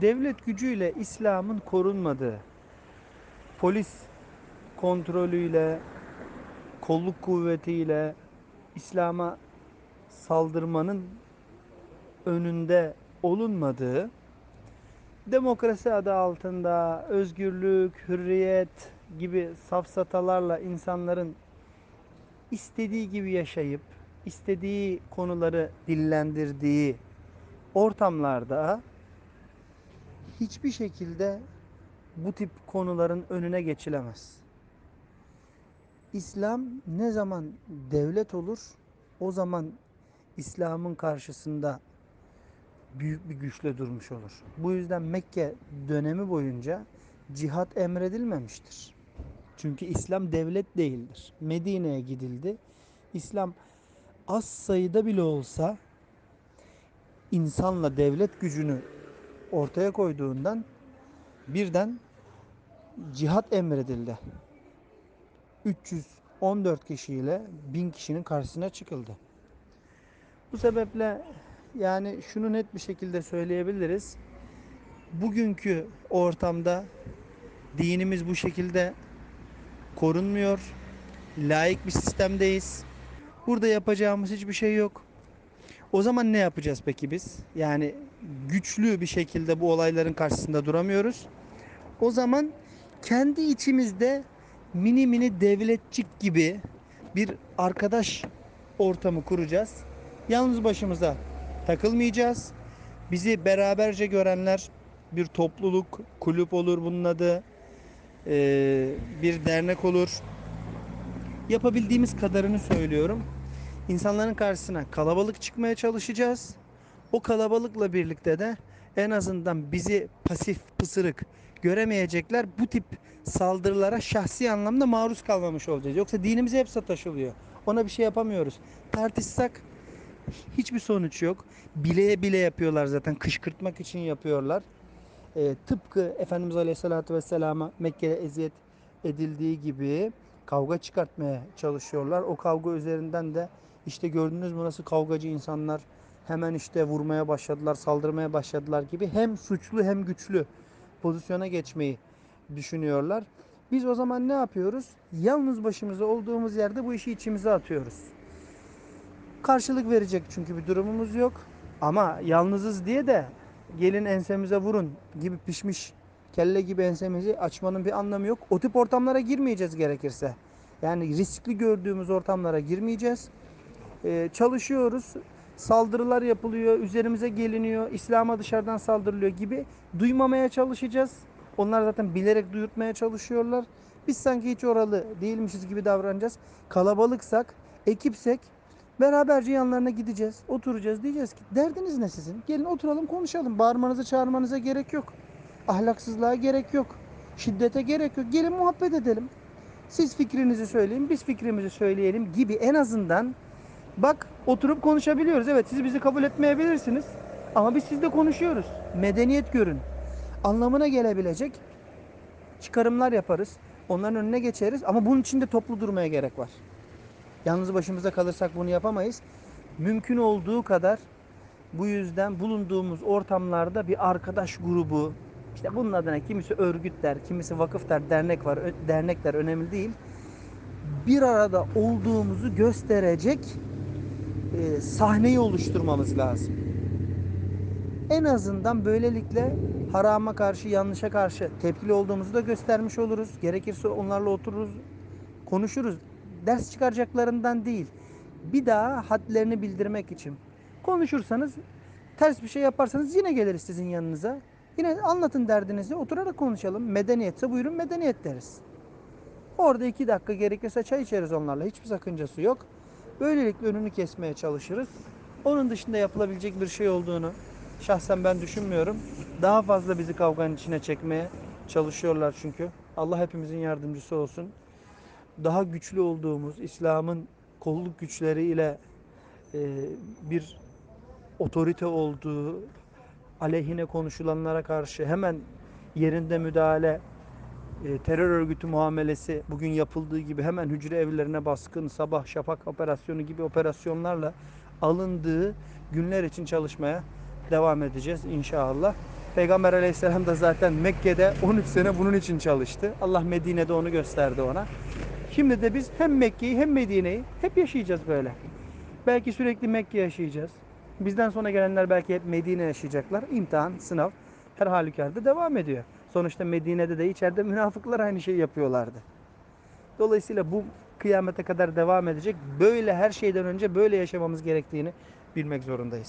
devlet gücüyle İslam'ın korunmadığı, polis kontrolüyle, kolluk kuvvetiyle İslam'a saldırmanın önünde olunmadığı, demokrasi adı altında özgürlük, hürriyet gibi safsatalarla insanların istediği gibi yaşayıp istediği konuları dillendirdiği ortamlarda hiçbir şekilde bu tip konuların önüne geçilemez. İslam ne zaman devlet olur o zaman İslam'ın karşısında büyük bir güçle durmuş olur. Bu yüzden Mekke dönemi boyunca cihat emredilmemiştir. Çünkü İslam devlet değildir. Medine'ye gidildi. İslam az sayıda bile olsa insanla devlet gücünü ortaya koyduğundan birden cihat emredildi. 314 kişiyle 1000 kişinin karşısına çıkıldı. Bu sebeple yani şunu net bir şekilde söyleyebiliriz. Bugünkü ortamda dinimiz bu şekilde korunmuyor. Layık bir sistemdeyiz. Burada yapacağımız hiçbir şey yok. O zaman ne yapacağız peki biz? Yani güçlü bir şekilde bu olayların karşısında duramıyoruz. O zaman kendi içimizde mini mini devletçik gibi bir arkadaş ortamı kuracağız. Yalnız başımıza takılmayacağız. Bizi beraberce görenler bir topluluk, kulüp olur bunun adı, bir dernek olur. Yapabildiğimiz kadarını söylüyorum. İnsanların karşısına kalabalık çıkmaya çalışacağız. O kalabalıkla birlikte de en azından bizi pasif, pısırık göremeyecekler. Bu tip saldırılara şahsi anlamda maruz kalmamış olacağız. Yoksa dinimize hep sataşılıyor. Ona bir şey yapamıyoruz. Tartışsak hiçbir sonuç yok. Bileye bile yapıyorlar zaten. Kışkırtmak için yapıyorlar. Ee, tıpkı Efendimiz Aleyhisselatü Vesselam'a Mekke'de eziyet edildiği gibi kavga çıkartmaya çalışıyorlar. O kavga üzerinden de işte gördünüz mü nasıl kavgacı insanlar hemen işte vurmaya başladılar, saldırmaya başladılar gibi hem suçlu hem güçlü pozisyona geçmeyi düşünüyorlar. Biz o zaman ne yapıyoruz? Yalnız başımıza olduğumuz yerde bu işi içimize atıyoruz. Karşılık verecek çünkü bir durumumuz yok. Ama yalnızız diye de gelin ensemize vurun gibi pişmiş kelle gibi ensemizi açmanın bir anlamı yok. O tip ortamlara girmeyeceğiz gerekirse. Yani riskli gördüğümüz ortamlara girmeyeceğiz. Ee, çalışıyoruz. Saldırılar yapılıyor, üzerimize geliniyor, İslam'a dışarıdan saldırılıyor gibi duymamaya çalışacağız. Onlar zaten bilerek duyurtmaya çalışıyorlar. Biz sanki hiç oralı değilmişiz gibi davranacağız. Kalabalıksak, ekipsek beraberce yanlarına gideceğiz, oturacağız. Diyeceğiz ki derdiniz ne sizin? Gelin oturalım konuşalım. Bağırmanıza çağırmanıza gerek yok. Ahlaksızlığa gerek yok. Şiddete gerek yok. Gelin muhabbet edelim. Siz fikrinizi söyleyin, biz fikrimizi söyleyelim gibi en azından bak oturup konuşabiliyoruz. Evet siz bizi kabul etmeyebilirsiniz ama biz sizle konuşuyoruz. Medeniyet görün. Anlamına gelebilecek çıkarımlar yaparız. Onların önüne geçeriz ama bunun için de toplu durmaya gerek var. Yalnız başımıza kalırsak bunu yapamayız. Mümkün olduğu kadar bu yüzden bulunduğumuz ortamlarda bir arkadaş grubu, işte bunun adına kimisi örgüt der, kimisi vakıf der, dernek var, dernekler önemli değil. Bir arada olduğumuzu gösterecek e, sahneyi oluşturmamız lazım. En azından böylelikle harama karşı, yanlışa karşı tepkili olduğumuzu da göstermiş oluruz. Gerekirse onlarla otururuz, konuşuruz. Ders çıkaracaklarından değil. Bir daha hadlerini bildirmek için. Konuşursanız, ters bir şey yaparsanız yine geliriz sizin yanınıza. Yine anlatın derdinizi, oturarak konuşalım. Medeniyetse buyurun medeniyet deriz. Orada iki dakika gerekirse çay içeriz onlarla. Hiçbir sakıncası yok. Böylelikle önünü kesmeye çalışırız. Onun dışında yapılabilecek bir şey olduğunu şahsen ben düşünmüyorum. Daha fazla bizi kavganın içine çekmeye çalışıyorlar çünkü. Allah hepimizin yardımcısı olsun. Daha güçlü olduğumuz İslam'ın kolluk güçleriyle e, bir otorite olduğu aleyhine konuşulanlara karşı hemen yerinde müdahale e, terör örgütü muamelesi bugün yapıldığı gibi hemen hücre evlerine baskın, sabah şafak operasyonu gibi operasyonlarla alındığı günler için çalışmaya devam edeceğiz inşallah. Peygamber aleyhisselam da zaten Mekke'de 13 sene bunun için çalıştı. Allah Medine'de onu gösterdi ona. Şimdi de biz hem Mekke'yi hem Medine'yi hep yaşayacağız böyle. Belki sürekli Mekke yaşayacağız. Bizden sonra gelenler belki hep Medine yaşayacaklar. İmtihan, sınav her halükarda devam ediyor. Sonuçta Medine'de de içeride münafıklar aynı şeyi yapıyorlardı. Dolayısıyla bu kıyamete kadar devam edecek. Böyle her şeyden önce böyle yaşamamız gerektiğini bilmek zorundayız.